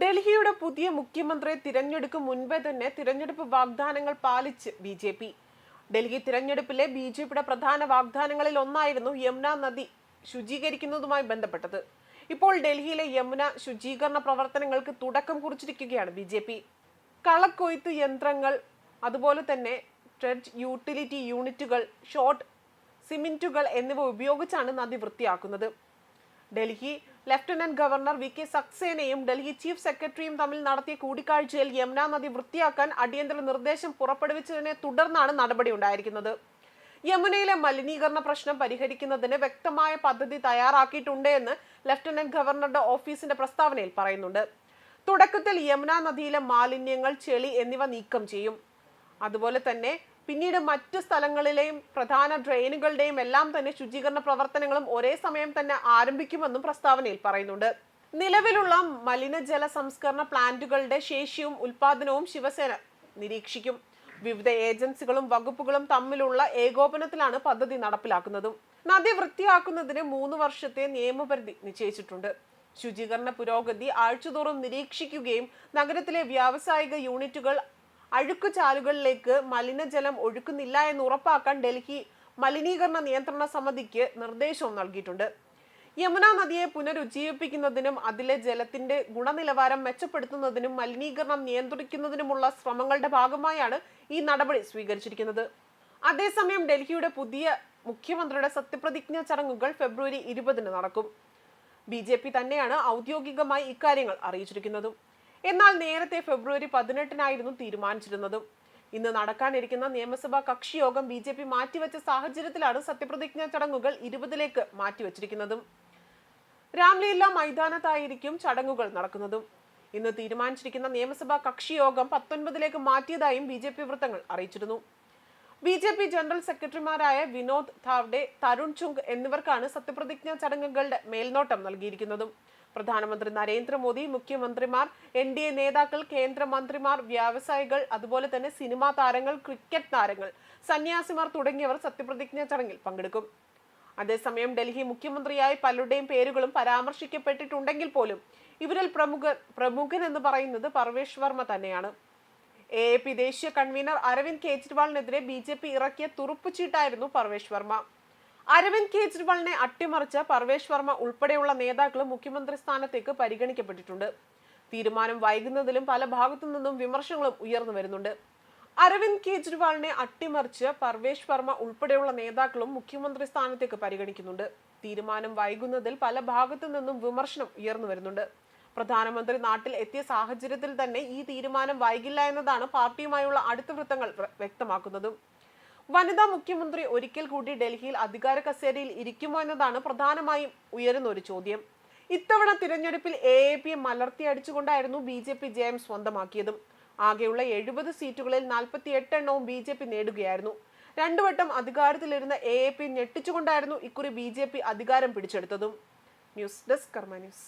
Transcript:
ഡൽഹിയുടെ പുതിയ മുഖ്യമന്ത്രിയെ തിരഞ്ഞെടുക്കും മുൻപേ തന്നെ തിരഞ്ഞെടുപ്പ് വാഗ്ദാനങ്ങൾ പാലിച്ച് ബി ജെ പി. ഡൽഹി തിരഞ്ഞെടുപ്പിലെ ബി ജെ പിയുടെ പ്രധാന വാഗ്ദാനങ്ങളിൽ ഒന്നായിരുന്നു യമുന നദി ശുചീകരിക്കുന്നതുമായി ബന്ധപ്പെട്ടത്. ഇപ്പോൾ ഡൽഹിയിലെ യമുന ശുചീകരണ പ്രവർത്തനങ്ങൾക്ക് തുടക്കം കുറിച്ചിരിക്കുകയാണ് ബി ജെ പി. കളക്കൊയ്ത്ത് യന്ത്രങ്ങൾ അതുപോലെ തന്നെ ട്രെഡ് യൂട്ടിലിറ്റി യൂണിറ്റുകൾ ഷോർട്ട് സിമെന്റുകൾ എന്നിവ ഉപയോഗിച്ചാണ് നദി വൃത്തിയാക്കുന്നത്. Delhi. Lieutenant governor V K സക്സേനയും Delhi chief സെക്രട്ടറിയും തമ്മിൽ നടത്തിയ കൂടിക്കാഴ്ചയിൽ യമുന നദി വൃത്തിയാക്കാൻ അടിയന്തര നിർദ്ദേശം പുറപ്പെടുവിച്ചതിനെ തുടർന്നാണ് നടപടി ഉണ്ടായിരിക്കുന്നത്. യമുനയിലെ മലിനീകരണ പ്രശ്നം പരിഹരിക്കുന്നതിന് വ്യക്തമായ പദ്ധതി തയ്യാറാക്കിയിട്ടുണ്ട് എന്ന് ലഫ്റ്റനന്റ് ഗവർണറുടെ ഓഫീസിന്റെ പ്രസ്താവനയിൽ പറയുന്നുണ്ട്. തുടക്കത്തിൽ യമുന നദിയിലെ മാലിന്യങ്ങൾ ചെളി എന്നിവ നീക്കം ചെയ്യും. അതുപോലെ തന്നെ പിന്നീട് മറ്റു സ്ഥലങ്ങളിലെയും പ്രധാന ഡ്രെയിനുകളുടെയും എല്ലാം തന്നെ ശുചീകരണ പ്രവർത്തനങ്ങളും ഒരേ സമയം തന്നെ ആരംഭിക്കുമെന്നും പ്രസ്താവനയിൽ പറയുന്നുണ്ട്. നിലവിലുള്ള മലിനജല സംസ്കരണ പ്ലാന്റുകളുടെ ശേഷിയും ഉൽപാദനവും ശിവസേന നിരീക്ഷിക്കും. വിവിധ ഏജൻസികളും വകുപ്പുകളും തമ്മിലുള്ള ഏകോപനത്തിലാണ് പദ്ധതി നടപ്പിലാക്കുന്നതും. നദി വൃത്തിയാക്കുന്നതിന് മൂന്ന് വർഷത്തെ നിയമപരിധി നിശ്ചയിച്ചിട്ടുണ്ട്. ശുചീകരണ പുരോഗതി ആഴ്ചതോറും നിരീക്ഷിക്കുകയും നഗരത്തിലെ വ്യാവസായിക യൂണിറ്റുകൾ അഴുക്കുചാലുകളിലേക്ക് മലിനജലം ഒഴുക്കുന്നില്ല എന്ന് ഉറപ്പാക്കാൻ ഡൽഹി മലിനീകരണ നിയന്ത്രണ സമിതിക്ക് നിർദ്ദേശവും നൽകിയിട്ടുണ്ട്. യമുന നദിയെ പുനരുജ്ജീവിപ്പിക്കുന്നതിനും അതിലെ ജലത്തിന്റെ ഗുണനിലവാരം മെച്ചപ്പെടുത്തുന്നതിനും മലിനീകരണം നിയന്ത്രിക്കുന്നതിനുമുള്ള ശ്രമങ്ങളുടെ ഭാഗമായാണ് ഈ നടപടി സ്വീകരിച്ചിരിക്കുന്നത്. അതേസമയം ഡൽഹിയുടെ പുതിയ മുഖ്യമന്ത്രിയുടെ സത്യപ്രതിജ്ഞ ചടങ്ങുകൾ ഫെബ്രുവരി ഇരുപതിന് നടക്കും. ബി തന്നെയാണ് ഔദ്യോഗികമായി ഇക്കാര്യങ്ങൾ അറിയിച്ചിരിക്കുന്നതും. എന്നാൽ നേരത്തെ ഫെബ്രുവരി പതിനെട്ടിനായിരുന്നു തീരുമാനിച്ചിരുന്നത്. ഇന്ന് നടക്കാനിരിക്കുന്ന നിയമസഭാ കക്ഷിയോഗം ബി ജെ പി മാറ്റിവെച്ച സാഹചര്യത്തിലാണ് സത്യപ്രതിജ്ഞാ ചടങ്ങുകൾ ഇരുപതിലേക്ക് മാറ്റിവെച്ചിരിക്കുന്നതും. രാംലീല മൈതാനത്തായിരിക്കും ചടങ്ങുകൾ നടക്കുന്നതും. ഇന്ന് തീരുമാനിച്ചിരിക്കുന്ന നിയമസഭാ കക്ഷിയോഗം പത്തൊൻപതിലേക്ക് മാറ്റിയതായും ബി വൃത്തങ്ങൾ അറിയിച്ചിരുന്നു. ബി ജെ പി ജനറൽ സെക്രട്ടറിമാരായ വിനോദ് താവ്ഡെ തരുൺ ചുങ് എന്നിവർക്കാണ് സത്യപ്രതിജ്ഞാ ചടങ്ങുകളുടെ മേൽനോട്ടം നൽകിയിരിക്കുന്നതും. പ്രധാനമന്ത്രി നരേന്ദ്രമോദി മുഖ്യമന്ത്രിമാർ എൻ ഡി എ നേതാക്കൾ കേന്ദ്രമന്ത്രിമാർ വ്യാവസായികൾ അതുപോലെ തന്നെ സിനിമാ താരങ്ങൾ ക്രിക്കറ്റ് താരങ്ങൾ സന്യാസിമാർ തുടങ്ങിയവർ സത്യപ്രതിജ്ഞാ ചടങ്ങിൽ പങ്കെടുക്കും. അതേസമയം ഡൽഹി മുഖ്യമന്ത്രിയായി പലരുടെയും പേരുകളും പരാമർശിക്കപ്പെട്ടിട്ടുണ്ടെങ്കിൽ പോലും ഇവരിൽ പ്രമുഖ പ്രമുഖൻ എന്ന് പറയുന്നത് പർവേഷ് വർമ്മ തന്നെയാണ്. എ എ പി ദേശീയ കൺവീനർ അരവിന്ദ് കെജ്രിവാളിനെതിരെ ബി ജെ പി ഇറക്കിയ തുറുപ്പുചീട്ടായിരുന്നു പർവേഷ് വർമ്മ. അരവിന്ദ് കെജ്രിവാളിനെ അട്ടിമറിച്ച പർവേഷ് വർമ്മ ഉൾപ്പെടെയുള്ള നേതാക്കളും മുഖ്യമന്ത്രി സ്ഥാനത്തേക്ക് പരിഗണിക്കപ്പെട്ടിട്ടുണ്ട്. തീരുമാനം വൈകുന്നതിലും പല ഭാഗത്തു നിന്നും വിമർശങ്ങളും ഉയർന്നു വരുന്നുണ്ട്. അരവിന്ദ് കെജ്രിവാളിനെ അട്ടിമറിച്ച് പർവേഷ് വർമ്മ ഉൾപ്പെടെയുള്ള നേതാക്കളും മുഖ്യമന്ത്രി സ്ഥാനത്തേക്ക് പരിഗണിക്കുന്നുണ്ട്. തീരുമാനം വൈകുന്നതിൽ പല ഭാഗത്തു നിന്നും വിമർശനം ഉയർന്നു വരുന്നുണ്ട്. പ്രധാനമന്ത്രി നാട്ടിൽ എത്തിയ സാഹചര്യത്തിൽ തന്നെ ഈ തീരുമാനം വൈകില്ല എന്നതാണ് പാർട്ടിയുമായുള്ള അടുത്ത വൃത്തങ്ങൾ വ്യക്തമാക്കുന്നത്. വനിതാ മുഖ്യമന്ത്രി ഒരിക്കൽ കൂടി ഡൽഹിയിൽ അധികാര കസേരയിൽ ഇരിക്കുമോ എന്നതാണ് പ്രധാനമായും ഉയരുന്ന ഒരു ചോദ്യം. ഇത്തവണ തിരഞ്ഞെടുപ്പിൽ എ എ പിയെ മലർത്തി അടിച്ചുകൊണ്ടായിരുന്നു ബി ജെ പി ജയം സ്വന്തമാക്കിയതും. ആകെയുള്ള എഴുപത് സീറ്റുകളിൽ നാൽപ്പത്തി എട്ട് എണ്ണവും ബി ജെ പി നേടുകയായിരുന്നു. രണ്ടുവട്ടം അധികാരത്തിലിരുന്ന എ എ പി ഞെട്ടിച്ചുകൊണ്ടായിരുന്നു ഇക്കുറി ബി ജെ പി അധികാരം പിടിച്ചെടുത്തതും. News desk Karma news.